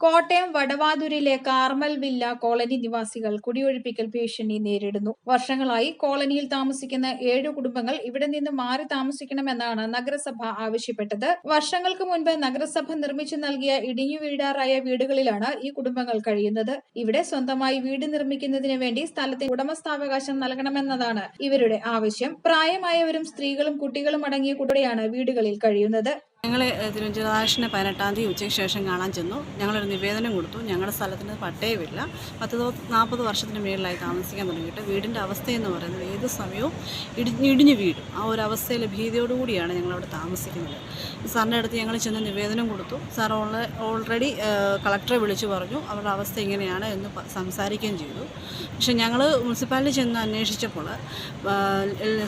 കോട്ടയം വടവാതൂരിലെ Carmel villa colony നിവാസികൾ കുടിയൊഴിപ്പിക്കൽ ഭീഷണി നേരിടുന്നു. വർഷങ്ങളായി കോളനിയിൽ താമസിക്കുന്ന ഏഴ് കുടുംബങ്ങൾ ഇവിടെ നിന്ന് മാറി താമസിക്കണമെന്നാണ് നഗരസഭ ആവശ്യപ്പെട്ടത്. വർഷങ്ങൾക്ക് മുൻപ് നഗരസഭ നിർമ്മിച്ചു നൽകിയ ഇടിഞ്ഞു വീഴാറായ വീടുകളിലാണ് ഈ കുടുംബങ്ങൾ കഴിയുന്നത്. ഇവിടെ സ്വന്തമായി വീട് നിർമ്മിക്കുന്നതിന് വേണ്ടി സ്ഥലത്തിന് ഉടമസ്ഥാവകാശം നൽകണമെന്നതാണ് ഇവരുടെ ആവശ്യം. പ്രായമായവരും സ്ത്രീകളും കുട്ടികളും അടങ്ങിയ കൂടെയാണ് വീടുകളിൽ കഴിയുന്നത്. ഞങ്ങൾ തിരുവഞ്ചൂരാശിനെ പതിനെട്ടാം തീയതി ഉച്ചയ്ക്ക് ശേഷം കാണാൻ ചെന്നു. ഞങ്ങളൊരു നിവേദനം കൊടുത്തു. ഞങ്ങളുടെ സ്ഥലത്തിന് പട്ടയമില്ല. പത്ത് നാൽപ്പത് വർഷത്തിന് മേളിലായി താമസിക്കാൻ തുടങ്ങിയിട്ട് വീടിന്റെ അവസ്ഥയെന്ന് പറയുന്നത് ഏത് സമയവും ഇടിഞ്ഞ് ഇടിഞ്ഞ് വീഴും. ആ ഒരു അവസ്ഥയിൽ ഭീതിയോടുകൂടിയാണ് ഞങ്ങളവിടെ താമസിക്കുന്നത്. സാറിന്റെ അടുത്ത് ഞങ്ങൾ ചെന്ന് നിവേദനം കൊടുത്തു. സാർ ഓൾറെഡി കളക്ടറെ വിളിച്ചു പറഞ്ഞു. അവരുടെ അവസ്ഥ എങ്ങനെയാണ് എന്ന് സംസാരിക്കുകയും ചെയ്തു. പക്ഷേ ഞങ്ങൾ മുനിസിപ്പാലിറ്റി ചെന്ന് അന്വേഷിച്ചപ്പോൾ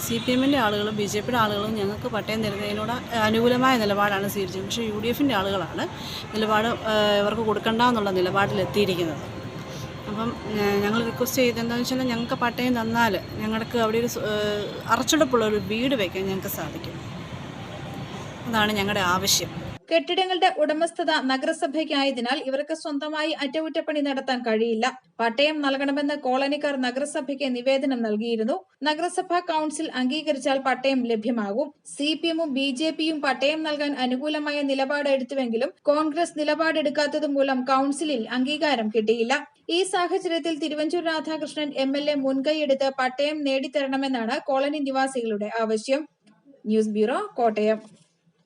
സി പി എമ്മിന്റെ ആളുകളും ബി ജെ പിയുടെ ആളുകളും ഞങ്ങൾക്ക് പട്ടയം തരുന്നതിനോട് അനുകൂലമായ നിലപാടാണ് സ്വീകരിച്ചത്. പക്ഷേ യു ഡി എഫിന്റെ ആളുകളാണ് നിലപാട് ഇവർക്ക് കൊടുക്കണ്ട എന്നുള്ള നിലപാടിലെത്തിയിരിക്കുന്നത്. അപ്പം ഞങ്ങൾ റിക്വസ്റ്റ് ചെയ്ത് എന്താണെന്ന് വെച്ചാൽ ഞങ്ങൾക്ക് പട്ടയം തന്നാൽ ഞങ്ങൾക്ക് അവിടെ ഒരു സ്- ഒരു വീട് വയ്ക്കാൻ ഞങ്ങൾക്ക് സാധിക്കും. അതാണ് ഞങ്ങളുടെ ആവശ്യം. കെട്ടിടങ്ങളുടെ ഉടമസ്ഥത നഗരസഭയ്ക്കായതിനാൽ ഇവർക്ക് സ്വന്തമായി അറ്റകുറ്റപ്പണി നടത്താൻ കഴിയില്ല. പട്ടയം നൽകണമെന്ന് കോളനിക്കാർ നഗരസഭയ്ക്ക് നിവേദനം നൽകിയിരുന്നു. നഗരസഭാ കൌൺസിൽ അംഗീകരിച്ചാൽ പട്ടയം ലഭ്യമാകും. സി പി എമ്മും ബി ജെ പിയും പട്ടയം നൽകാൻ അനുകൂലമായ നിലപാട് എടുത്തുവെങ്കിലും കോൺഗ്രസ് നിലപാടെടുക്കാത്തത് മൂലം കൌൺസിലിൽ അംഗീകാരം കിട്ടിയില്ല. ഈ സാഹചര്യത്തിൽ Thiruvanchoor Radhakrishnan M L A മുൻകൈയെടുത്ത് പട്ടയം നേടിത്തരണമെന്നാണ് കോളനി നിവാസികളുടെ ആവശ്യം. News bureau Kottayam.